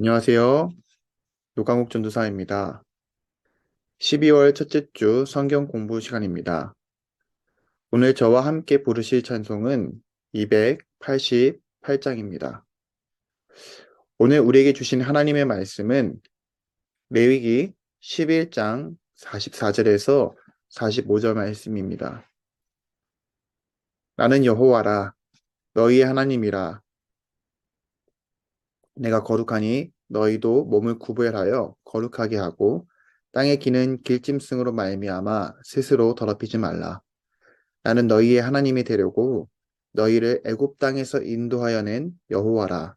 안녕하세요. 노강욱 전도사입니다. 12월 첫째 주 성경 공부 시간입니다. 오늘 저와 함께 부르실 찬송은 288장입니다. 오늘 우리에게 주신 하나님의 말씀은 레위기 11장 44절에서 45절 말씀입니다. 나는 여호와라 너희의 하나님이라 내가 거룩하니 너희도 몸을 구별하여 거룩하게 하고 땅에 기는 길짐승으로 말미암아 스스로 더럽히지 말라. 나는 너희의 하나님이 되려고 너희를 애굽 땅에서 인도하여 낸 여호와라.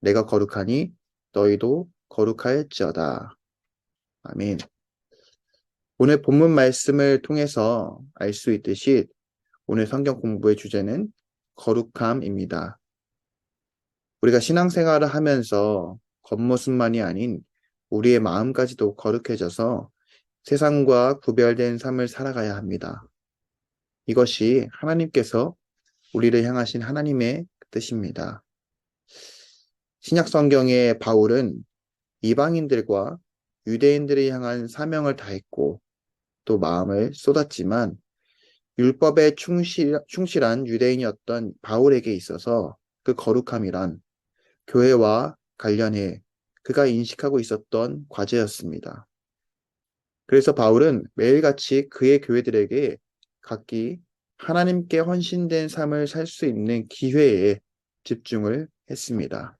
내가 거룩하니 너희도 거룩하였지어다. 아멘. 오늘 본문 말씀을 통해서 알 수 있듯이 오늘 성경 공부의 주제는 거룩함입니다. 우리가 신앙생활을 하면서 겉모습만이 아닌 우리의 마음까지도 거룩해져서 세상과 구별된 삶을 살아가야 합니다. 이것이 하나님께서 우리를 향하신 하나님의 뜻입니다. 신약 성경의 바울은 이방인들과 유대인들을 향한 사명을 다했고 또 마음을 쏟았지만 율법에 충실, 충실한 유대인이었던 바울에게 있어서 그 거룩함이란 교회와 관련해 그가 인식하고 있었던 과제였습니다. 그래서 바울은 매일같이 그의 교회들에게 각기 하나님께 헌신된 삶을 살 수 있는 기회에 집중을 했습니다.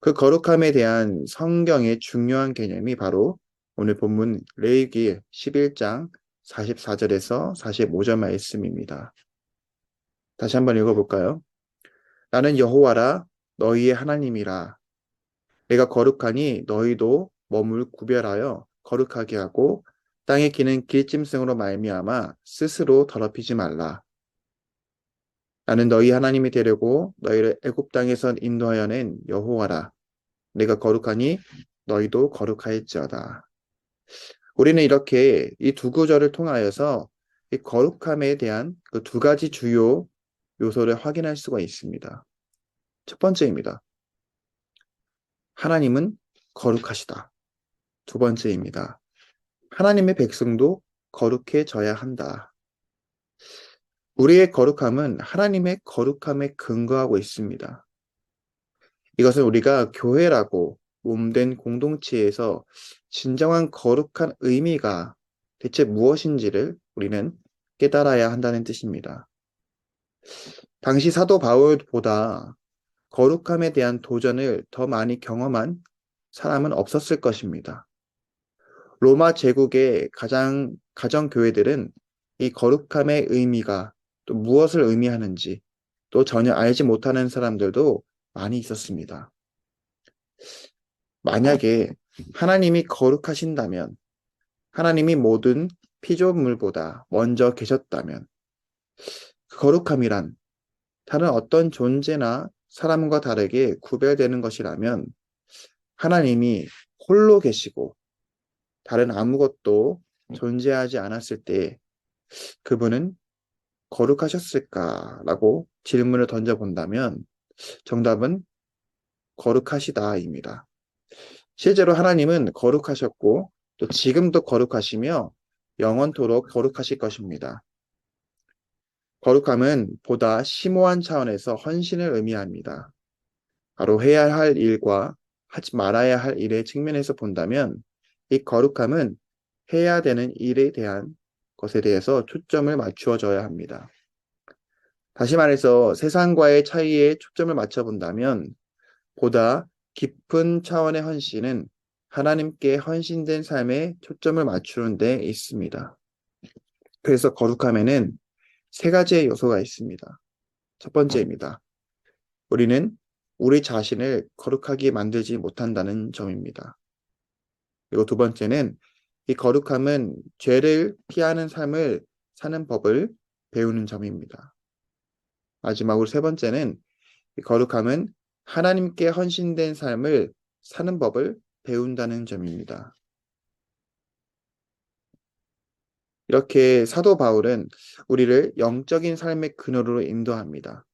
그 거룩함에 대한 성경의 중요한 개념이 바로 오늘 본문 레위기 11장 44절에서 45절 말씀입니다. 다시 한번 읽어볼까요? 나는 여호와라 너희의 하나님이라. 내가 거룩하니 너희도 몸을 구별하여 거룩하게 하고 땅에 기는 길짐승으로 말미암아 스스로 더럽히지 말라. 나는 너희 하나님이 되려고 너희를 애굽 땅에서 인도하여 낸 여호와라. 내가 거룩하니 너희도 거룩하였지어다. 우리는 이렇게 이 두 구절을 통하여서 이 거룩함에 대한 그 두 가지 주요 요소를 확인할 수가 있습니다. 첫 번째입니다. 하나님은 거룩하시다. 두 번째입니다. 하나님의 백성도 거룩해져야 한다. 우리의 거룩함은 하나님의 거룩함에 근거하고 있습니다. 이것은 우리가 교회라고 몸된 공동체에서 진정한 거룩한 의미가 대체 무엇인지를 우리는 깨달아야 한다는 뜻입니다. 당시 사도 바울보다 거룩함에 대한 도전을 더 많이 경험한 사람은 없었을 것입니다. 로마 제국의 가장 가정 교회들은 이 거룩함의 의미가 또 무엇을 의미하는지 또 전혀 알지 못하는 사람들도 많이 있었습니다. 만약에 하나님이 거룩하신다면 하나님이 모든 피조물보다 먼저 계셨다면 그 거룩함이란 다른 어떤 존재나 사람과 다르게 구별되는 것이라면 하나님이 홀로 계시고 다른 아무것도 존재하지 않았을 때 그분은 거룩하셨을까라고 질문을 던져본다면 정답은 거룩하시다입니다. 실제로 하나님은 거룩하셨고 또 지금도 거룩하시며 영원토록 거룩하실 것입니다. 거룩함은 보다 심오한 차원에서 헌신을 의미합니다. 바로 해야 할 일과 하지 말아야 할 일의 측면에서 본다면 이 거룩함은 해야 되는 일에 대한 것에 대해서 초점을 맞추어져야 합니다. 다시 말해서 세상과의 차이에 초점을 맞춰 본다면 보다 깊은 차원의 헌신은 하나님께 헌신된 삶에 초점을 맞추는 데 있습니다. 그래서 거룩함에는 세 가지의 요소가 있습니다. 첫 번째입니다. 우리는 우리 자신을 거룩하게 만들지 못한다는 점입니다. 그리고 두 번째는 이 거룩함은 죄를 피하는 삶을 사는 법을 배우는 점입니다. 마지막으로 세 번째는 이 거룩함은 하나님께 헌신된 삶을 사는 법을 배운다는 점입니다. 이렇게 사도 바울은 우리를 영적인 삶의 근원으로 인도합니다.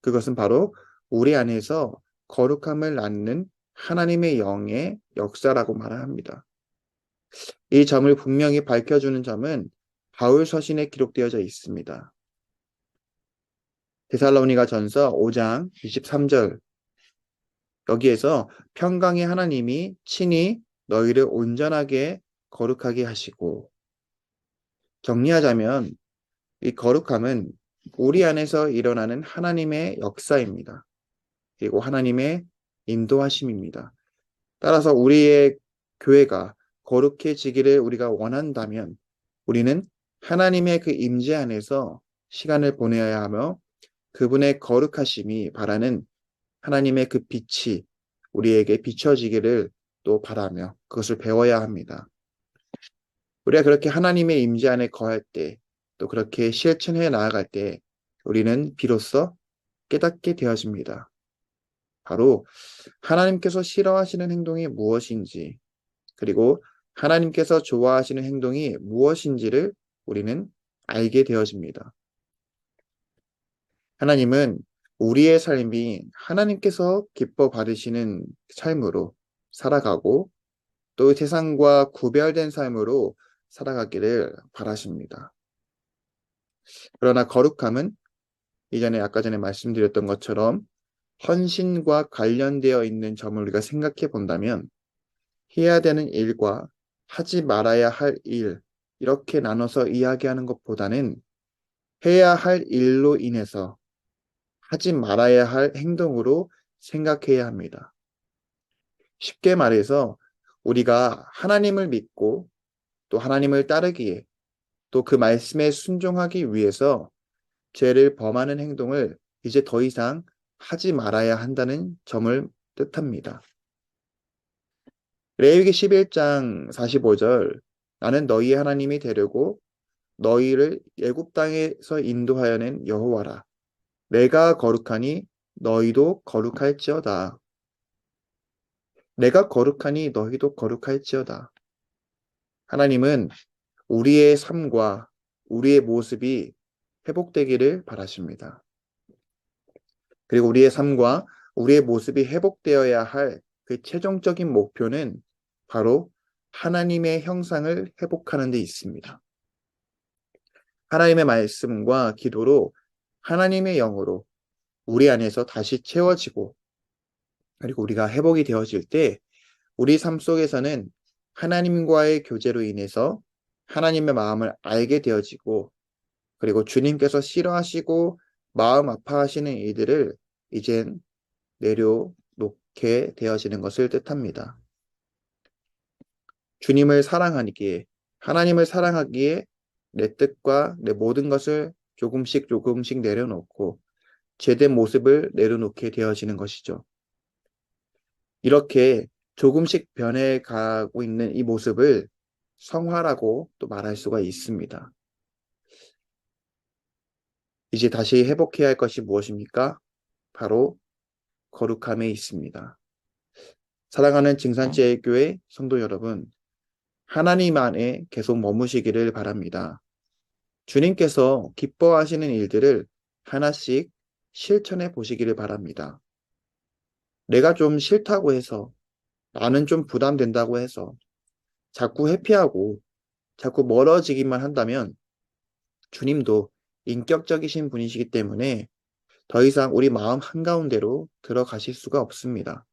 그것은 바로 우리 안에서 거룩함을 낳는 하나님의 영의 역사라고 말을 합니다. 이 점을 분명히 밝혀주는 점은 바울 서신에 기록되어져 있습니다. 데살로니가 전서 5장 23절 여기에서 평강의 하나님이 친히 너희를 온전하게 거룩하게 하시고 정리하자면 이 거룩함은 우리 안에서 일어나는 하나님의 역사입니다. 그리고 하나님의 인도하심입니다. 따라서 우리의 교회가 거룩해지기를 우리가 원한다면 우리는 하나님의 그 임재 안에서 시간을 보내야 하며 그분의 거룩하심이 바라는 하나님의 그 빛이 우리에게 비춰지기를 또 바라며 그것을 배워야 합니다. 우리가 그렇게 하나님의 임재 안에 거할 때, 또 그렇게 실천해 나아갈 때, 우리는 비로소 깨닫게 되어집니다. 바로 하나님께서 싫어하시는 행동이 무엇인지, 그리고 하나님께서 좋아하시는 행동이 무엇인지를 우리는 알게 되어집니다. 하나님은 우리의 삶이 하나님께서 기뻐 받으시는 삶으로 살아가고 또 세상과 구별된 삶으로 살아가기를 바라십니다. 그러나 거룩함은 이전에 아까 전에 말씀드렸던 것처럼 헌신과 관련되어 있는 점을 우리가 생각해 본다면 해야 되는 일과 하지 말아야 할 일, 이렇게 나눠서 이야기하는 것보다는 해야 할 일로 인해서 하지 말아야 할 행동으로 생각해야 합니다. 쉽게 말해서 우리가 하나님을 믿고 또 하나님을 따르기에 또 그 말씀에 순종하기 위해서 죄를 범하는 행동을 이제 더 이상 하지 말아야 한다는 점을 뜻합니다. 레위기 11장 45절 나는 너희 하나님이 되려고 너희를 애굽 땅에서 인도하여 낸 여호와라. 내가 거룩하니 너희도 거룩할지어다. 내가 거룩하니 너희도 거룩할지어다. 하나님은 우리의 삶과 우리의 모습이 회복되기를 바라십니다. 그리고 우리의 삶과 우리의 모습이 회복되어야 할 그 최종적인 목표는 바로 하나님의 형상을 회복하는 데 있습니다. 하나님의 말씀과 기도로 하나님의 영으로 우리 안에서 다시 채워지고 그리고 우리가 회복이 되어질 때 우리 삶 속에서는 하나님과의 교제로 인해서 하나님의 마음을 알게 되어지고 그리고 주님께서 싫어하시고 마음 아파하시는 이들을 이젠 내려놓게 되어지는 것을 뜻합니다. 주님을 사랑하기에 하나님을 사랑하기에 내 뜻과 내 모든 것을 조금씩 조금씩 내려놓고 제된 모습을 내려놓게 되어지는 것이죠. 이렇게 조금씩 변해가고 있는 이 모습을 성화라고 또 말할 수가 있습니다. 이제 다시 회복해야 할 것이 무엇입니까? 바로 거룩함에 있습니다. 사랑하는 증산제교회 성도 여러분, 하나님 안에 계속 머무시기를 바랍니다. 주님께서 기뻐하시는 일들을 하나씩 실천해 보시기를 바랍니다. 내가 좀 싫다고 해서 나는 좀 부담된다고 해서 자꾸 회피하고 자꾸 멀어지기만 한다면 주님도 인격적이신 분이시기 때문에 더 이상 우리 마음 한가운데로 들어가실 수가 없습니다.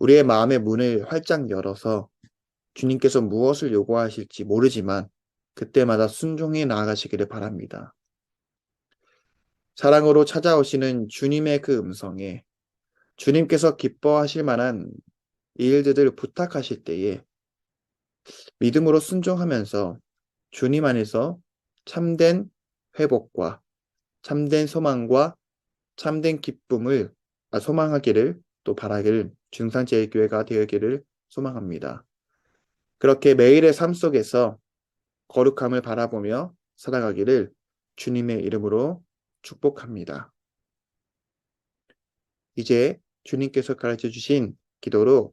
우리의 마음의 문을 활짝 열어서 주님께서 무엇을 요구하실지 모르지만 그때마다 순종해 나아가시기를 바랍니다. 사랑으로 찾아오시는 주님의 그 음성에 주님께서 기뻐하실 만한 일들을 부탁하실 때에 믿음으로 순종하면서 주님 안에서 참된 회복과 참된 소망과 참된 기쁨을 아, 소망하기를 또 바라기를 중산제일교회가 되기를 소망합니다. 그렇게 매일의 삶 속에서 거룩함을 바라보며 살아가기를 주님의 이름으로 축복합니다. 이제 주님께서 가르쳐 주신 기도로